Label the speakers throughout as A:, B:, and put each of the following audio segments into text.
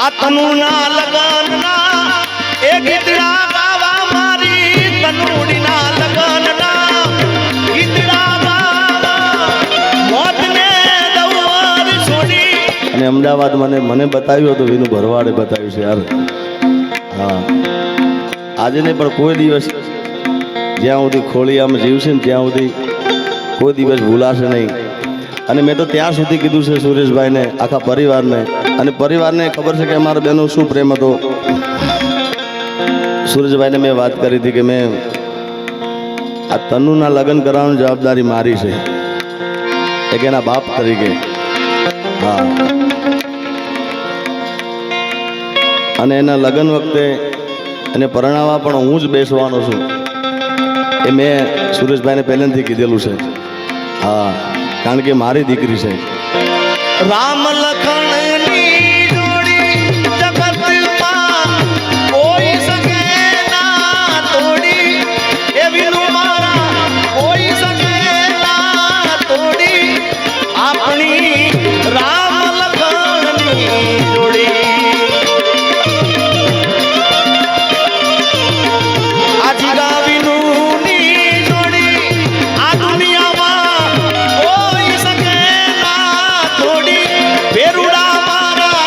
A: આ તનુના લગનના એ ગીતડા ગાવા મારી તનુડીના લગનના ગીતડા
B: અમદાવાદ મને મને બતાવ્યું હતું વિનુ ભરવાડે બતાવ્યું છે યાર હા. આજે નહીં, પણ કોઈ દિવસ જ્યાં સુધી ખોળિયામાં જીવશે ને ત્યાં સુધી કોઈ દિવસ ભૂલાશે નહીં. અને મેં તો ત્યાં સુધી કીધું છે સુરેશભાઈને, આખા પરિવારને. અને પરિવારને ખબર છે કે અમારા બેનો શું પ્રેમ હતો? સુરેશભાઈને મેં વાત કરી હતી કે મેં આ તનુના લગ્ન કરાવવાની જવાબદારી મારી છે. એક એના બાપ તરીકે. હા. અને એના લગ્ન વખતે એને પરણાવવા પણ હું જ બેસવાનો છું. એ મેં સુરેશભાઈને પહેલેથી કીધેલું છે. હા. કારણ કે મારી દીકરી છે.
A: રામ લખણની ભેરુડા મારા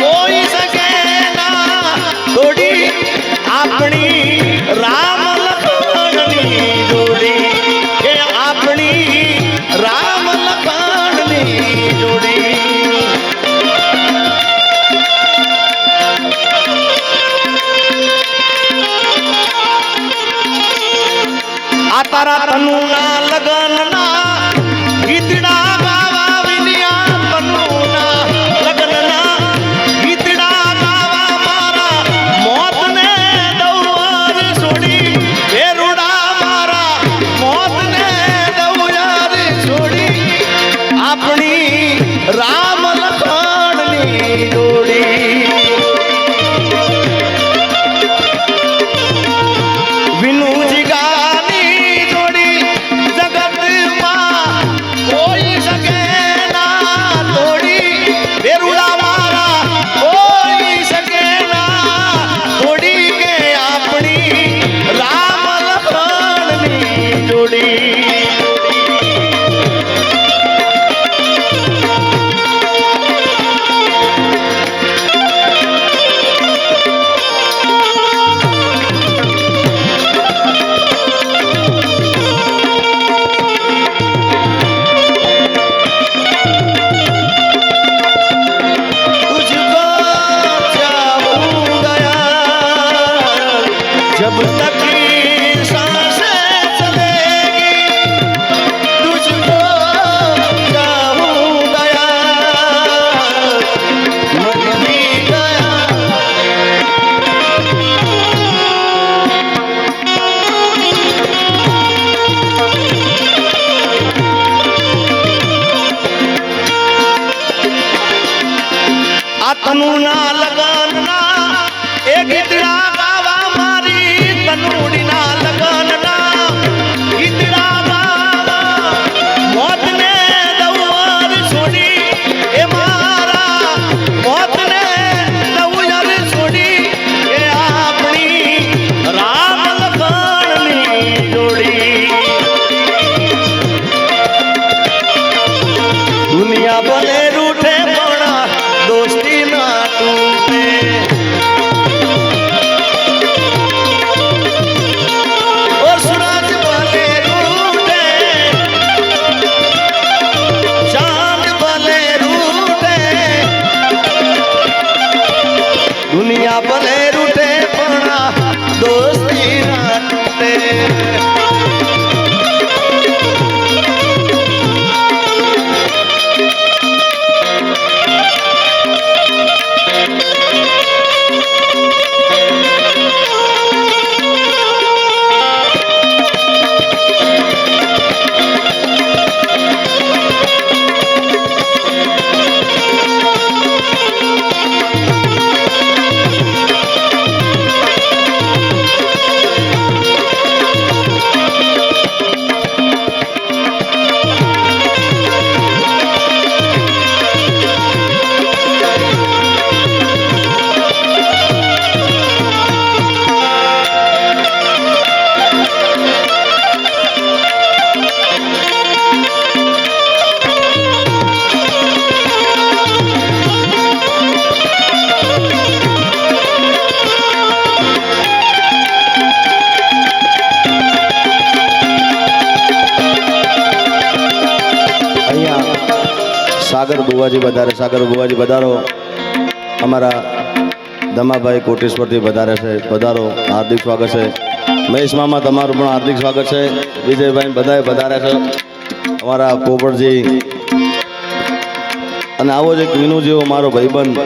A: કોઈ શકે ના. તોડી આપણી રામ લખણની જોડી. એ આપણી રામ લખણની જોડી. લગનના લગનના એ ગીતડા
B: સાગર બુવાજી વધારે, સાગર બુવાજી વધારો. અમારા દમાભાઈ કોટેશ્વરથી વધારે છે, વધારો. હાર્દિક સ્વાગત છે. મહેશ મામા, તમારું પણ હાર્દિક સ્વાગત છે. વિજયભાઈ બધાએ વધારે છે. અમારા પોપટજી. અને આવો જ એક વિનુ જેવો મારો ભાઈબંધ.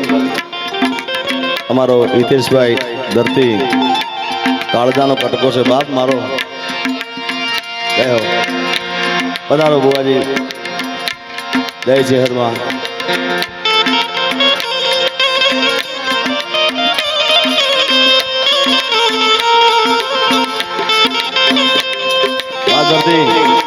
B: અમારો હિતેશભાઈ ધરતી. કાળજાનો કટકો છે બાપ મારો. કયો પધારો બુવાજી જય શહેરમાં આ ધરતી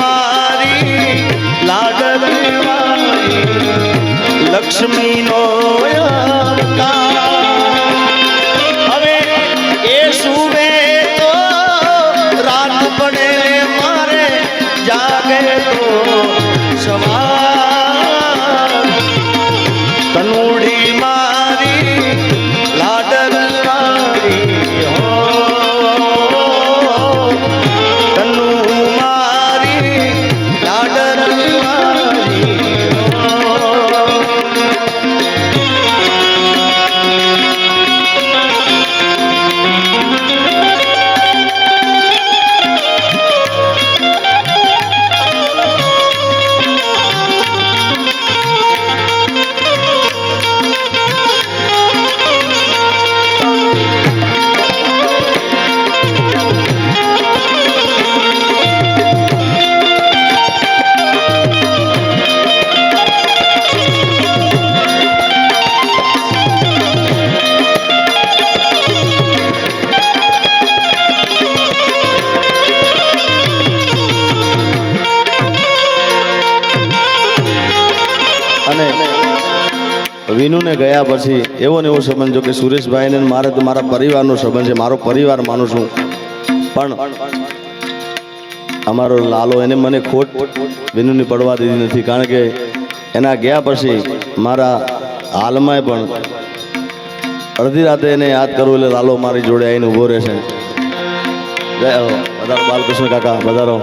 A: મારી લાડક મારી લક્ષ્મીનો અવતાર. હવે એ સુવે તો રાત પડે, મારે જાગે તો સવાર
B: વિનુને ગયા પછી એવો ને એવો સંબંધ, જો કે સુરેશભાઈને મારે તો મારા પરિવારનો સંબંધ છે, મારો પરિવાર માનું છું. પણ અમારો લાલો એને મને ખોટ વિનુની પડવા દીધી નથી, કારણ કે એના ગયા પછી મારા હાલમાં પણ અડધી રાતે એને યાદ કરવું એટલે લાલો મારી જોડે આવીને ઊભો રહેશે જય વધારો બાલકૃષ્ણ કાકા વધારો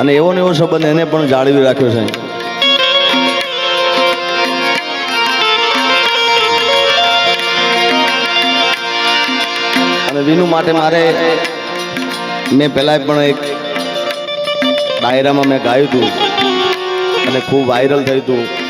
B: અને એવો ને એવો સંબંધ એને પણ જાળવી રાખ્યો છે. અને વિનુ માટે મારે મેં પહેલાં પણ એક ડાયરામાં મેં ગાયું હતું અને ખૂબ વાયરલ થયું હતું.